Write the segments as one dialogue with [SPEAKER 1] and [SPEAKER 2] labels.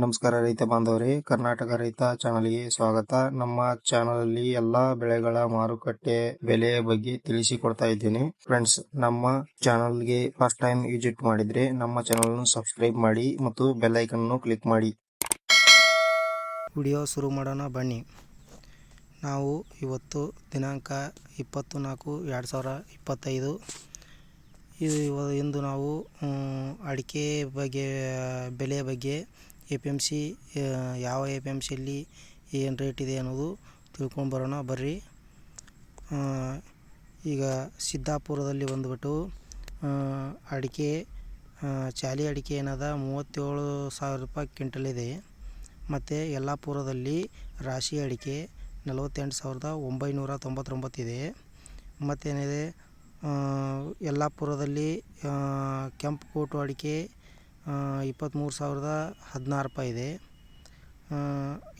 [SPEAKER 1] ನಮಸ್ಕಾರ ರೈತ ಬಾಂಧವರೇ, ಕರ್ನಾಟಕ ರೈತ ಚಾನಲ್ಗೆ ಸ್ವಾಗತ. ನಮ್ಮ ಚಾನಲ್ ಅಲ್ಲಿ ಎಲ್ಲಾ ಬೆಳೆಗಳ ಮಾರುಕಟ್ಟೆ ಬೆಲೆ ಬಗ್ಗೆ ತಿಳಿಸಿಕೊಡ್ತಾ ಇದ್ದೇನೆ. ಫ್ರೆಂಡ್ಸ್ ನಮ್ಮ ಚಾನಲ್ಗೆ ಫಸ್ಟ್ ಟೈಮ್ ವಿಸಿಟ್ ಮಾಡಿದ್ರೆ ನಮ್ಮ ಚಾನಲ್ ಸಬ್ಸ್ಕ್ರೈಬ್ ಮಾಡಿ ಮತ್ತು ಬೆಲ್ ಐಕನ್ ಕ್ಲಿಕ್ ಮಾಡಿ.
[SPEAKER 2] ವಿಡಿಯೋ ಶುರು ಮಾಡೋಣ, ಬನ್ನಿ. ನಾವು ಇವತ್ತು ದಿನಾಂಕ ಇಪ್ಪತ್ತು ನಾಲ್ಕು ಎರಡು ಸಾವಿರ ಇಪ್ಪತ್ತೈದು. ಇದು ಇಂದು ನಾವು ಅಡಿಕೆ ಬಗ್ಗೆ ಬೆಲೆ ಬಗ್ಗೆ ಎ ಪಿ ಎಂ ಸಿ ಯಾವ ಎ ಪಿ ಎಂ ಸಿಯಲ್ಲಿ ಏನು ರೇಟ್ ಇದೆ ಅನ್ನೋದು ತಿಳ್ಕೊಂಡು ಬರೋಣ. ಬರ್ರಿ. ಈಗ ಸಿದ್ದಾಪುರದಲ್ಲಿ ಬಂದುಬಿಟ್ಟು ಅಡಿಕೆ ಚಾಲಿ ಅಡಿಕೆ ಏನದ ಮೂವತ್ತೇಳು ಸಾವಿರ ರೂಪಾಯಿ ಕ್ವಿಂಟಲ್ ಇದೆ. ಮತ್ತು ಯಲ್ಲಾಪುರದಲ್ಲಿ ರಾಶಿ ಅಡಿಕೆ ನಲವತ್ತೆಂಟು ಸಾವಿರದ ಒಂಬೈನೂರ ತೊಂಬತ್ತೊಂಬತ್ತಿದೆ ಮತ್ತೇನಿದೆ? ಯಲ್ಲಾಪುರದಲ್ಲಿ ಕೆಂಪು ಕೋಟು ಅಡಿಕೆ ಇಪ್ಪತ್ತ್ಮೂರು ಸಾವಿರದ ಹದಿನಾರು ರೂಪಾಯಿ ಇದೆ.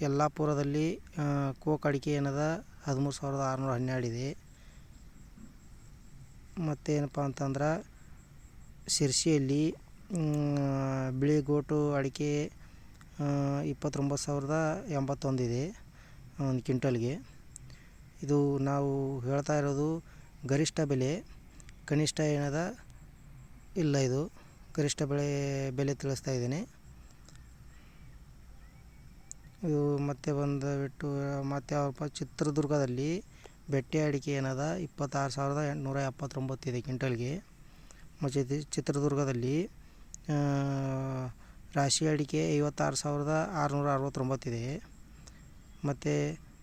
[SPEAKER 2] ಯಲ್ಲಾಪುರದಲ್ಲಿ ಕೋಕ್ ಅಡಿಕೆ ಏನದ ಹದಿಮೂರು ಸಾವಿರದ ಆರುನೂರ ಹನ್ನೆರಡು ಇದೆ. ಮತ್ತೇನಪ್ಪ ಅಂತಂದ್ರೆ, ಶಿರ್ಸಿಯಲ್ಲಿ ಬಿಳಿ ಗೋಟು ಅಡಿಕೆ ಇಪ್ಪತ್ತೊಂಬತ್ತು ಸಾವಿರದ ಎಂಬತ್ತೊಂದು ಇದೆ ಒಂದು ಕ್ವಿಂಟಲ್ಗೆ. ಇದು ನಾವು ಹೇಳ್ತಾ ಇರೋದು ಗರಿಷ್ಠ ಬೆಲೆ, ಕನಿಷ್ಠ ಏನದ ಇಲ್ಲ ಇದು. ಗರಿಷ್ಠ ಬೆಳೆ ಬೆಲೆ ತಿಳಿಸ್ತಾ ಇದ್ದೀನಿ. ಇವು ಮತ್ತೆ ಬಂದುಬಿಟ್ಟು, ಮತ್ತೆ ಯಾವಪ್ಪ ಚಿತ್ರದುರ್ಗದಲ್ಲಿ ಬೆಟ್ಟೆ ಅಡಿಕೆ ಏನದ? ಇಪ್ಪತ್ತಾರು ಸಾವಿರದ ಎಂಟುನೂರ ಎಪ್ಪತ್ತೊಂಬತ್ತಿದೆ ಕ್ವಿಂಟಲ್ಗೆ. ಮತ್ತು ಚಿತ್ರದುರ್ಗದಲ್ಲಿ ರಾಶಿ ಅಡಿಕೆ ಐವತ್ತಾರು ಸಾವಿರದ ಆರುನೂರ ಅರವತ್ತೊಂಬತ್ತಿದೆ ಮತ್ತು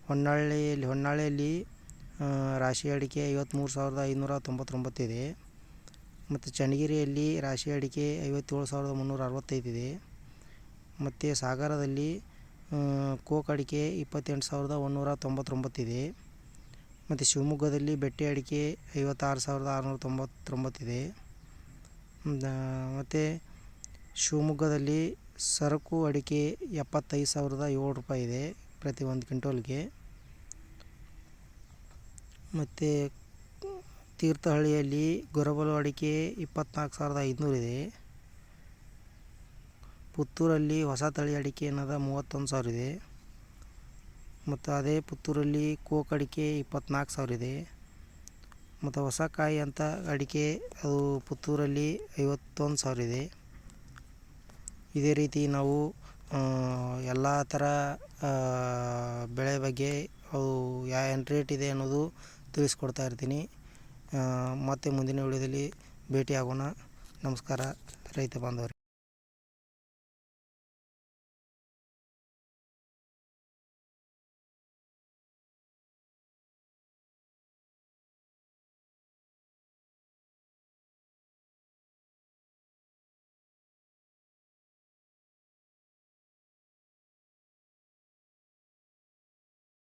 [SPEAKER 2] ಹೊನ್ನಾಳಿಯಲ್ಲಿ ಹೊನ್ನಾಳಿಯಲ್ಲಿ ರಾಶಿ ಅಡಿಕೆ ಐವತ್ತ್ಮೂರು ಸಾವಿರದ ಐನೂರ ತೊಂಬತ್ತೊಂಬತ್ತಿದೆ ಮತ್ತು ಚನ್ನಗಿರಿಯಲ್ಲಿ ರಾಶಿ ಅಡಿಕೆ ಐವತ್ತೇಳು ಸಾವಿರದ ಮುನ್ನೂರ ಅರವತ್ತೈದಿದೆ ಮತ್ತು ಸಾಗರದಲ್ಲಿ ಕೋಕ್ ಅಡಿಕೆ ಇಪ್ಪತ್ತೆಂಟು ಸಾವಿರದ ಒಂದುನೂರ ತೊಂಬತ್ತೊಂಬತ್ತಿದೆ ಮತ್ತು ಶಿವಮೊಗ್ಗದಲ್ಲಿ ಬೆಟ್ಟೆ ಅಡಿಕೆ ಐವತ್ತಾರು ಸಾವಿರದ ಆರುನೂರ ತೊಂಬತ್ತೊಂಬತ್ತಿದೆ ಮತ್ತು ಶಿವಮೊಗ್ಗದಲ್ಲಿ ಸರಕು ಅಡಿಕೆ ಎಪ್ಪತ್ತೈದು ಸಾವಿರದ ಏಳು ರೂಪಾಯಿ ಇದೆ ಪ್ರತಿ ಒಂದು ಕ್ವಿಂಟೋಲ್ಗೆ. ಮತ್ತು ತೀರ್ಥಹಳ್ಳಿಯಲ್ಲಿ ಗೊರಬಲು ಅಡಿಕೆ ಇಪ್ಪತ್ನಾಲ್ಕು ಸಾವಿರದ ಐದುನೂರಿದೆ ಪುತ್ತೂರಲ್ಲಿ ಹೊಸ ತಳಿ ಅಡಿಕೆ ಅನ್ನೋದು ಮೂವತ್ತೊಂದು ಸಾವಿರ ಇದೆ. ಮತ್ತು ಅದೇ ಪುತ್ತೂರಲ್ಲಿ ಕೋಕ್ ಅಡಿಕೆ ಇಪ್ಪತ್ನಾಲ್ಕು ಸಾವಿರ ಇದೆ. ಮತ್ತು ಹೊಸ ಕಾಯಿ ಅಂತ ಅಡಿಕೆ ಅದು ಪುತ್ತೂರಲ್ಲಿ ಐವತ್ತೊಂದು ಸಾವಿರ ಇದೆ. ಇದೇ ರೀತಿ ನಾವು ಎಲ್ಲ ಥರ ಬೆಳೆ ಬಗ್ಗೆ ಅವು ಯಾ ಏನು ರೇಟ್ ಇದೆ ಅನ್ನೋದು ತಿಳಿಸ್ಕೊಡ್ತಾ ಇರ್ತೀನಿ. ಮತ್ತೆ ಮುಂದಿನ ವಿಡಿಯೋದಲ್ಲಿ ಭೇಟಿಯಾಗೋಣ. ನಮಸ್ಕಾರ. ರೈತ ಬಾಂಧವರೇ.